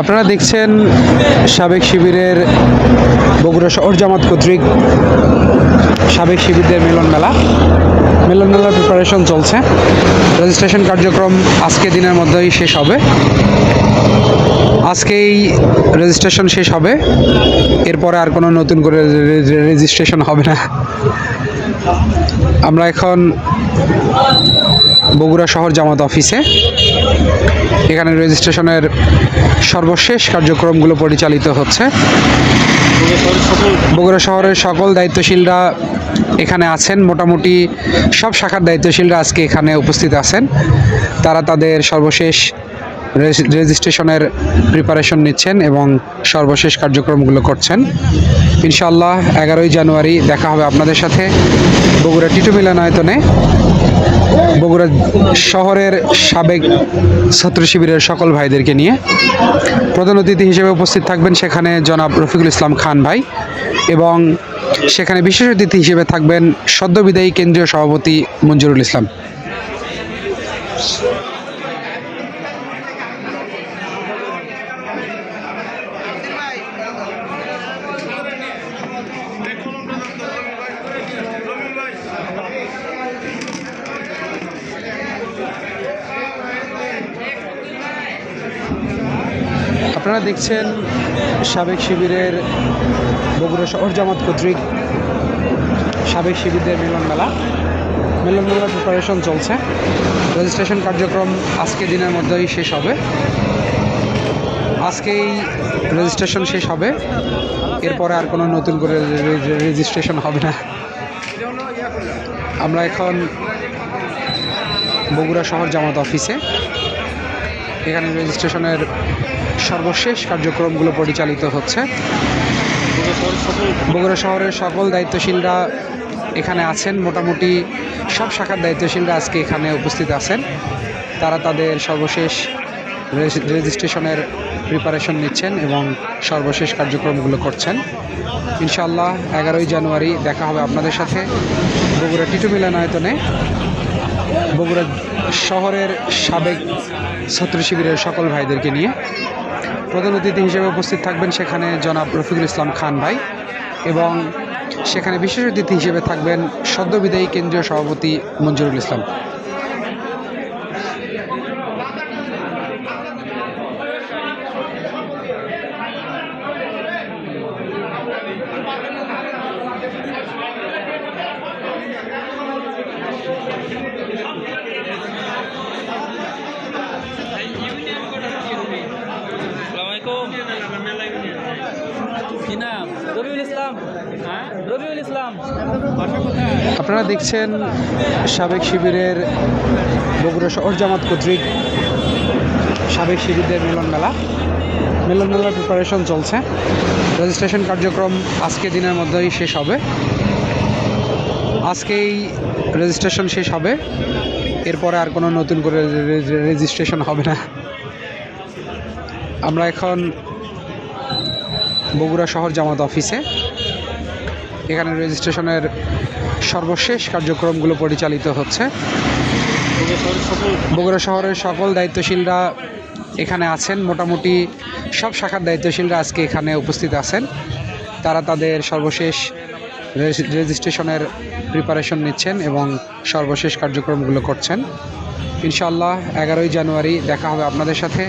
আপনারা দেখছেন সাবেক শিবিরের বগুড়া শহর জামাত কর্তৃক সাবেক শিবিরদের মিলন মেলা। মিলন মেলার প্রিপারেশন চলছে। রেজিস্ট্রেশন কার্যক্রম আজকে দিনের মধ্যেই শেষ হবে। আজকেই রেজিস্ট্রেশন শেষ হবে। এরপরে আর কোনো নতুন করে রেজিস্ট্রেশন হবে না। আমরা এখন বগুড়া শহর জামাত অফিসে এখানে রেজিস্ট্রেশনের সর্বশেষ কার্যক্রমগুলো পরিচালিত হচ্ছে। বগুড়া শহরের সকল দায়িত্বশীলরা এখানে আছেন। মোটামুটি সব শাখার দায়িত্বশীলরা আজকে এখানে উপস্থিত আছেন। তারা তাদের সর্বশেষ রেজিস্ট্রেশনের প্রিপারেশন নিচ্ছেন এবং সর্বশেষ কার্যক্রমগুলো করছেন। ইনশাআল্লাহ এগারোই জানুয়ারি দেখা হবে আপনাদের সাথে বগুড়া টিটু মিলনায়তনে। বগুড়া শহরের সাবেক ছাত্র শিবিরের সকল ভাইদেরকে নিয়ে। প্রধান অতিথি হিসেবে উপস্থিত থাকবেন সেখানে জনাব রফিকুল ইসলাম খান ভাই এবং সেখানে বিশেষ অতিথি হিসেবে থাকবেন সদ্যবিদায়ী কেন্দ্রীয় সভাপতি মঞ্জুরুল ইসলাম। আপনারা দেখছেন সাবেক শিবিরের বগুড়া শহর জামাত কর্তৃক সাবেক শিবিরদের মিলন মেলা। মিলন মেলার প্রিপারেশন চলছে। রেজিস্ট্রেশন কার্যক্রম আজকে দিনের মধ্যেই শেষ হবে। আজকেই রেজিস্ট্রেশন শেষ হবে। এরপরে আর কোনো নতুন করে রেজিস্ট্রেশন হবে না। আমরা এখন বগুড়া শহর জামাত অফিসে এখানে রেজিস্ট্রেশনের সর্বশেষ কার্যক্রমগুলো পরিচালিত হচ্ছে। বগুড়া শহরের সকল দায়িত্বশীলরা এখানে আছেন। মোটামুটি সব শাখার দায়িত্বশীলরা আজকে এখানে উপস্থিত আছেন। তারা তাদের সর্বশেষ রেজি- রেজিস্ট্রেশনের প্রিপারেশন নিচ্ছেন এবং সর্বশেষ কার্যক্রমগুলো করছেন। ইনশাল্লাহ এগারোই জানুয়ারি দেখা হবে আপনাদের সাথে বগুড়া টিটু মিলনায়তনে। বগুড়া শহরের সাবেক ছাত্র শিবিরের সকল ভাইদেরকে নিয়ে প্রধান অতিথি হিসেবে উপস্থিত থাকবেন সেখানে জনাব রফিকুল ইসলাম খান ভাই এবং সেখানে বিশেষ অতিথি হিসেবে থাকবেন সদ্যবিদায়ী কেন্দ্রীয় সভাপতি মঞ্জুরুল ইসলাম। হ্যাঁ? আপনারা দেখছেন সাবেক শিবিরের বগুড়া শহর জামাত কর্তৃক সাবেক শিবিরদের মিলন মেলা। মিলন মেলার প্রিপারেশন চলছে। রেজিস্ট্রেশন কার্যক্রম আজকে দিনের মধ্যেই শেষ হবে। আজকেই রেজিস্ট্রেশন শেষ হবে। এরপরে আর কোনো নতুন করে রেজিস্ট্রেশন হবে না। আমরা এখন বগুড়া শহর জামাত অফিসে। এখানে রেজিস্ট্রেশনের সর্বশেষ কার্যক্রমগুলো পরিচালিত হচ্ছে। বগুড়া শহরের সকল দায়িত্বশীলরা এখানে আছেন। মোটামুটি সব শাখার দায়িত্বশীলরা আজকে এখানে উপস্থিত আছেন। তারা তাদের সর্বশেষ রেজিস্ট্রেশনের প্রিপারেশন নিচ্ছেন এবং সর্বশেষ কার্যক্রমগুলো করছেন। ইনশাআল্লাহ এগারোই জানুয়ারি দেখা হবে আপনাদের সাথে।